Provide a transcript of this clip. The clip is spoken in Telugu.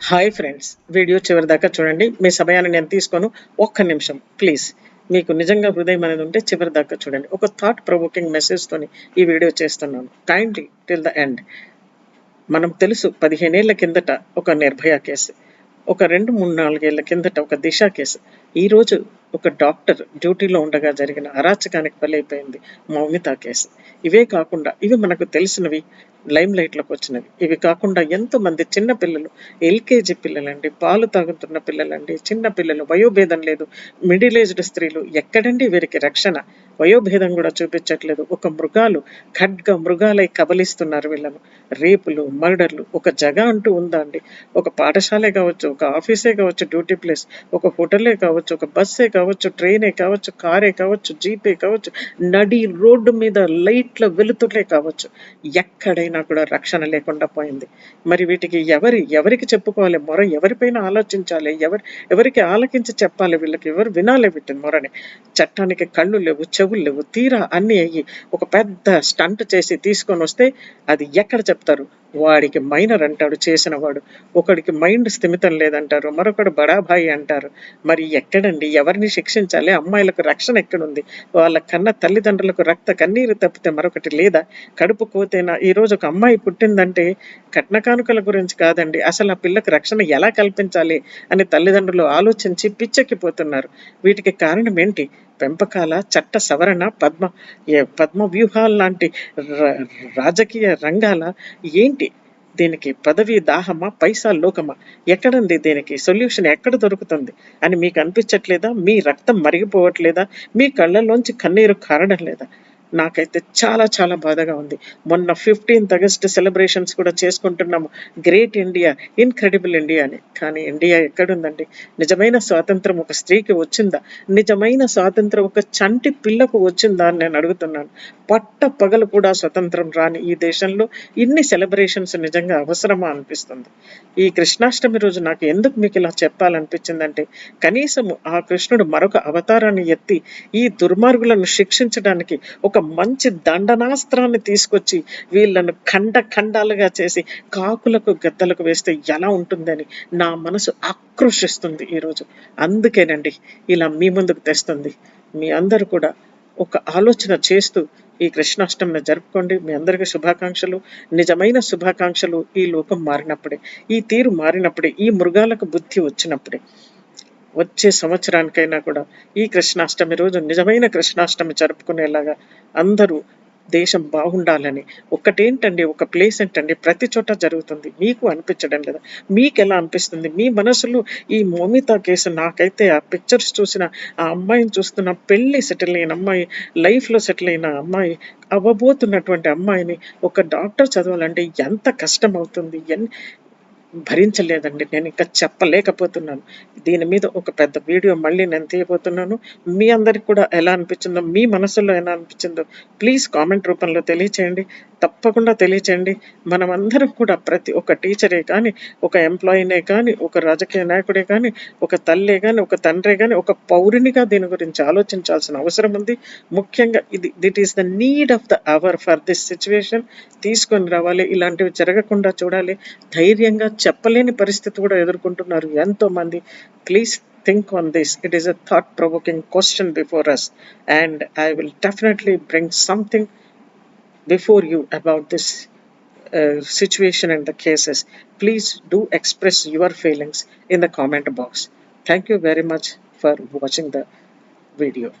హాయ్ ఫ్రెండ్స్ వీడియో చివరి దాకా చూడండి. మీ సమయాన్ని నేను తీసుకోను. ఒక్క నిమిషం ప్లీజ్ మీకు నిజంగా హృదయం అనేది ఉంటే చివరి దాకా చూడండి. ఒక థాట్ ప్రొవోకింగ్ మెసేజ్తోని ఈ వీడియో చేస్తున్నాను. కైండ్లీ టిల్ ద ఎండ్ మనం తెలుసు పదిహేనేళ్ళ కిందట ఒక నిర్భయ కేసు ఒక రెండు మూడు నాలుగేళ్ళ కిందట ఒక దిశ కేసు. ఈరోజు ఒక డాక్టర్ డ్యూటీలో ఉండగా జరిగిన అరాచకానికి బలైపోయింది. మౌమిత కేసు ఇవే కాకుండా ఇవి మనకు తెలిసినవి లైమ్ లైట్లోకి వచ్చినవి. ఇవి కాకుండా ఎంతో మంది చిన్న పిల్లలు ఎల్కేజీ పిల్లలండి పాలు తాగుతున్న పిల్లలండి చిన్న పిల్లలు వయోభేదం లేదు. మిడిల్ ఏజ్డ్ స్త్రీలు ఎక్కడండి వీరికి రక్షణ? వయోభేదం కూడా చూపించట్లేదు. ఒక మృగాలు ఖడ్గ మృగాలై కబలిస్తున్నారు వీళ్ళను. రేపులు మర్డర్లు ఒక జగ అంటూ ఉందా అండి? ఒక పాఠశాలే కావచ్చు ఒక ఆఫీసే కావచ్చు డ్యూటీ ప్లేస్ ఒక హోటలే కావచ్చు ఒక బస్సే కావచ్చు కావచ్చు ట్రైనే కావచ్చు కారే కావచ్చు జీపే కావచ్చు నడి రోడ్డు మీద లైట్ల వెలుతులే కావచ్చు ఎక్కడైనా కూడా రక్షణ లేకుండా పోయింది. మరి వీటికి ఎవరి ఎవరికి చెప్పుకోవాలి? మొర ఎవరిపైన ఆలోచించాలి? ఎవరి ఎవరికి ఆలకించి చెప్పాలి? వీళ్ళకి ఎవరు వినాలి వీటిని మొరని? చట్టానికి కళ్ళు లేవు చెవులు లేవు తీరా అన్ని అయ్యి ఒక పెద్ద స్టంట్ చేసి తీసుకొని వస్తే అది ఎక్కడ చెప్తారు? వాడికి మైనర్ అంటాడు చేసిన వాడు ఒకడికి మైండ్ స్థిమితం లేదంటారు మరొకడు బడాబాయి అంటారు. మరి ఎక్కడండి? ఎవరిని శిక్షించాలి అమ్మాయిలకు రక్షణ ఎక్కడుంది? వాళ్ళ కన్న తల్లిదండ్రులకు రక్త కన్నీరు తప్పితే మరొకటి లేదా? కడుపు కోతేనా ఈ రోజు ఒక అమ్మాయి పుట్టిందంటే కట్న కానుకల గురించి కాదండి. అసలు ఆ పిల్లకు రక్షణ ఎలా కల్పించాలి అని తల్లిదండ్రులు ఆలోచించి పిచ్చెక్కిపోతున్నారు. వీటికి కారణం ఏంటి? పెంపకాల చట్ట సవరణ పద్మ ఏ పద్మ వ్యూహాలు లాంటి రాజకీయ రంగాల ఏంటి? దీనికి పదవి దాహమా పైసా లోకమా? ఎక్కడండి దీనికి? సొల్యూషన్ ఎక్కడ దొరుకుతుంది? అని మీకు అనిపించట్లేదా? మీ రక్తం మరిగిపోవట్లేదా? మీ కళ్ళల్లోంచి కన్నీరు కారడం లేదా? నాకైతే చాలా చాలా బాధగా ఉంది. మొన్న ఫిఫ్టీన్త్ ఆగస్ట్ సెలబ్రేషన్స్ కూడా చేసుకుంటున్నాము. గ్రేట్ ఇండియా ఇన్క్రెడిబుల్ ఇండియా అని. కానీ ఇండియా ఎక్కడుందండి? నిజమైన స్వాతంత్రం ఒక స్త్రీకి వచ్చిందా? నిజమైన స్వాతంత్రం ఒక చంటి పిల్లకు వచ్చిందా అని నేను అడుగుతున్నాను. పట్ట పగలు కూడా స్వతంత్రం రాని ఈ దేశంలో ఇన్ని సెలబ్రేషన్స్ నిజంగా అవసరమా అనిపిస్తుంది? ఈ కృష్ణాష్టమి రోజు నాకు ఎందుకు మీకు ఇలా చెప్పాలనిపించిందంటే కనీసము ఆ కృష్ణుడు మరొక అవతారాన్ని ఎత్తి ఈ దుర్మార్గులను శిక్షించడానికి ఒక మంచి దండనాస్త్రాన్ని తీసుకొచ్చి వీళ్ళను ఖండ ఖండాలుగా చేసి కాకులకు గద్దలకు వేస్తే ఎలా ఉంటుందని నా మనసు ఆక్రోషిస్తుంది ఈరోజు. అందుకేనండి ఇలా మీ ముందుకు తెస్తుంది. మీ అందరూ కూడా ఒక ఆలోచన చేస్తూ ఈ కృష్ణాష్టమిని జరుపుకోండి. మీ అందరికీ శుభాకాంక్షలు. నిజమైన శుభాకాంక్షలు ఈ లోకం మారినప్పుడే. ఈ తీరు మారినప్పుడే. ఈ మృగాలకు బుద్ధి వచ్చినప్పుడే. వచ్చే సంవత్సరానికైనా కూడా ఈ కృష్ణాష్టమి రోజు నిజమైన కృష్ణాష్టమి జరుపుకునేలాగా అందరూ దేశం బాగుండాలని. ఒకటేంటండి ఒక ప్లేస్ ఏంటండి? ప్రతి చోట జరుగుతుంది. మీకు అనిపించడం లేదా? మీకు ఎలా అనిపిస్తుంది? మీ మనసులో ఈ మోమిత కేసు నాకైతే ఆ పిక్చర్స్ చూసిన ఆ అమ్మాయిని చూస్తున్న పెళ్ళి సెటిల్ అయిన అమ్మాయి లైఫ్లో సెటిల్ అయిన అమ్మాయి అవ్వబోతున్నటువంటి అమ్మాయిని ఒక డాక్టర్ చదవాలంటే ఎంత కష్టం అవుతుంది ఎన్ భరించలేదండి. నేను ఇంకా చెప్పలేకపోతున్నాను. దీని మీద ఒక పెద్ద వీడియో మళ్ళీ నేను తీయబోతున్నాను. మీ అందరికి కూడా ఎలా అనిపించిందో మీ మనసులో ఎలా అనిపించిందో ప్లీజ్ కామెంట్ రూపంలో తెలియచేయండి. తప్పకుండా తెలియచేయండి. మనమందరం కూడా ప్రతి ఒక్క టీచరే కానీ ఒక ఎంప్లాయీనే కానీ ఒక రాజకీయ నాయకుడే కానీ ఒక తల్లే కానీ ఒక తండ్రే కానీ ఒక పౌరునిగా దీని గురించి ఆలోచించాల్సిన అవసరం ఉంది. ముఖ్యంగా ఇది it is the need of the hour for this situation. తీసుకొని రావాలి. ఇలాంటివి జరగకుండా చూడాలి. ధైర్యంగా చెప్పలేని పరిస్థితి కూడా ఎదుర్కొంటున్నారు ఎంతో మంది please think on this it is a thought provoking question before us and I will definitely bring something before you about this uh, situation and the cases, please do express your feelings in the comment box. Thank you very much for watching the video.